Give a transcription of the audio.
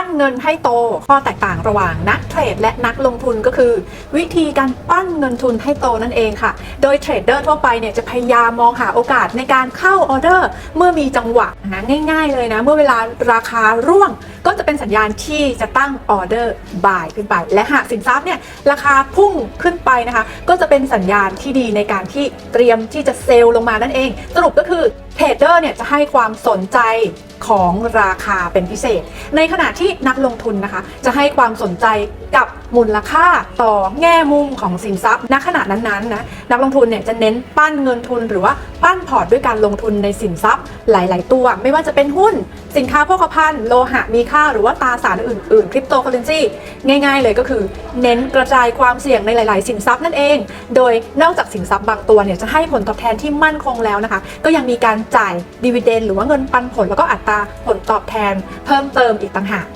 ปั้นเงินให้โต ข้อแตกต่างระหว่างนักเทรดและนักลงทุนก็คือ วิธีการปั้นเงินทุนให้โตนั่นเองค่ะ โดยเทรดเดอร์ทั่วไปเนี่ยจะพยายามมองหาโอกาสในการเข้าออเดอร์ เมื่อมีจังหวะนะง่าย ๆ เลยนะ เมื่อเวลาราคาร่วง ก็จะเป็นสัญญาณที่จะตั้งออเดอร์บ่ายขึ้นไปและหากสินทรัพย์เนี่ยราคาพุ่งขึ้นไปนะคะ ก็จะเป็นสัญญาณที่ดีในการที่เตรียมที่จะเซลล์ลงมานั่นเอง สรุปก็คือ เทรดเดอร์เนี่ยจะให้ความสนใจของราคาเป็นพิเศษ ในขณะที่นักลงทุนนะคะ จะให้ความสนใจกับมูลค่าต่อแง่มุมของสินทรัพย์ณขณะนั้นๆนะนักลงทุนเนี่ยจะเน้นปั้นเงินทุนหรือว่าปั้นพอร์ตด้วยการลงทุนในสินทรัพย์หลาย ๆ ตัว ไม่ว่าจะเป็นหุ้น สินค้าโภคภัณฑ์โลหะมีค่าหรือว่าตราสารอื่น ๆ คริปโตเคอเรนซีง่าย ๆ เลยก็คือ เน้นกระจายความเสี่ยงในหลาย ๆ สินทรัพย์นั่นเอง โดยนอกจากสินทรัพย์บางตัวเนี่ยจะให้ผลตอบแทนที่มั่นคงแล้วนะคะ ก็ยังมีการจ่ายดีเวเดนหรือว่าเงินปันผลแล้วก็อัตราผลตอบแทนเพิ่มเติมอีกต่างหาก